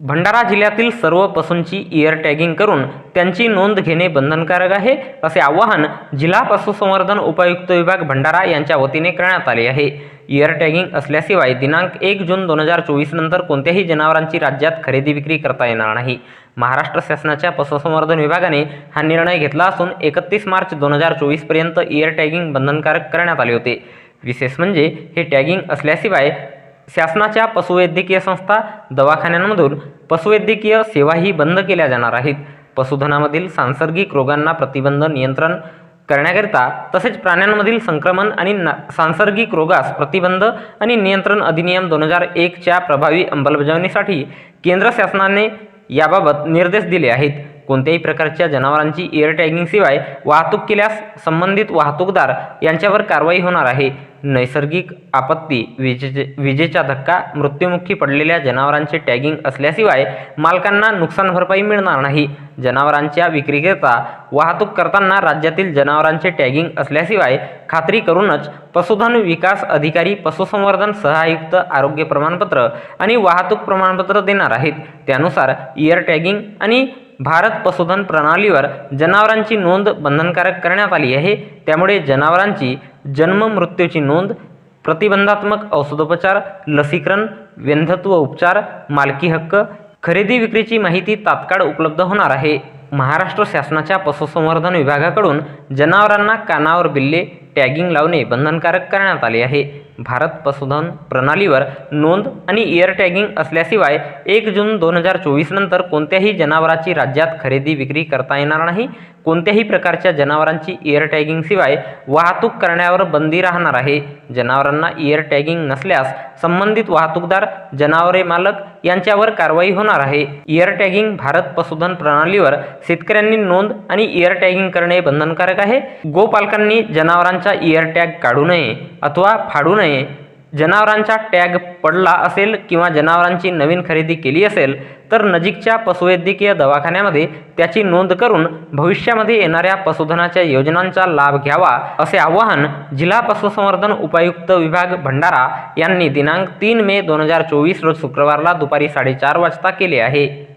भंडारा जिल्ह्यातील सर्व पशूंची इयर टॅगिंग करून त्यांची नोंद घेणे बंधनकारक आहे असे आवाहन जिल्हा पशुसंवर्धन उपायुक्त विभाग भंडारा यांच्या वतीने करण्यात आले आहे. इयर टॅगिंग असल्याशिवाय दिनांक एक जून दोन हजार चोवीस नंतर कोणत्याही जनावरांची राज्यात खरेदी विक्री करता येणार नाही. महाराष्ट्र शासनाच्या पशुसंवर्धन विभागाने हा निर्णय घेतला असून एकतीस मार्च दोन हजार चोवीसपर्यंत इयर टॅगिंग बंधनकारक करण्यात आले होते. विशेष म्हणजे हे टॅगिंग असल्याशिवाय शासनाच्या पशुवैद्यकीय संस्था दवाखान्यांमधून पशुवैद्यकीय सेवाही बंद केल्या जाणार आहेत. पशुधनामधील सांसर्गिक रोगांना प्रतिबंध नियंत्रण करण्याकरिता तसेच प्राण्यांमधील संक्रमण आणि ना सांसर्गिक रोगास प्रतिबंध आणि नियंत्रण अधिनियम दोन हजार एकच्या प्रभावी अंमलबजावणीसाठी केंद्र शासनाने याबाबत निर्देश दिले आहेत. कोणत्याही प्रकारच्या जनावरांची एअर टॅगिंगशिवाय वाहतूक केल्यास संबंधित वाहतूकदार यांच्यावर कारवाई होणार आहे. नैसर्गिक आपत्ती विजेचे विजेचा धक्का मृत्युमुखी पडलेल्या जनावरांचे टॅगिंग असल्याशिवाय मालकांना नुकसान भरपाई मिळणार नाही. जनावरांच्या विक्रीकरिता वाहतूक करताना राज्यातील जनावरांचे टॅगिंग असल्याशिवाय खात्री करूनच पशुधन विकास अधिकारी पशुसंवर्धन सहायुक्त आरोग्य प्रमाणपत्र आणि वाहतूक प्रमाणपत्र देणार आहेत. त्यानुसार इयर टॅगिंग आणि भारत पशुधन प्रणालीवर जनावरांची नोंद बंधनकारक करण्यात आली आहे. त्यामुळे जनावरांची जन्म मृत्यूची नोंद प्रतिबंधात्मक औषधोपचार लसीकरण व्यंधत्व उपचार मालकी हक्क खरेदी विक्रीची माहिती तात्काळ उपलब्ध होणार आहे. महाराष्ट्र शासनाच्या पशुसंवर्धन विभागाकडून जनावरांना कानावर बिल्ले टॅगिंग लावणे बंधनकारक करण्यात आले आहे. भारत पशुधन प्रणालीवर नोंद आणि इयर टॅगिंग असल्याशिवाय एक जून दोन हजार चोवीस नंतर कोणत्याही जनावराची राज्यात खरेदी विक्री करता येणार नाही. कोणत्याही प्रकारच्या जनावरांची इयर टॅगिंगशिवाय वाहतूक करण्यावर बंदी राहणार आहे. जनावरांना इयर टॅगिंग नसल्यास संबंधित वाहतूकदार जनावरे मालक यांच्यावर कारवाई होणार आहे. इयर टॅगिंग भारत पशुधन प्रणालीवर शेतकऱ्यांनी नोंद आणि इयर टॅगिंग करणे बंधनकारक आहे. गोपालकांनी जनावरांचा इयर टॅग काढू नये अथवा फाडू नये. जनावरांचा टॅग पडला असेल किंवा जनावरांची नवीन खरेदी केली असेल तर नजीकच्या पशुवैद्यकीय दवाखान्यामध्ये त्याची नोंद करून भविष्यामध्ये येणाऱ्या पशुधनाच्या योजनांचा लाभ घ्यावा असे आवाहन जिल्हा पशुसंवर्धन उपायुक्त विभाग भंडारा यांनी दिनांक तीन मे दोन हजार चोवीस रोज शुक्रवारला दुपारी साडेचार वाजता केले आहे.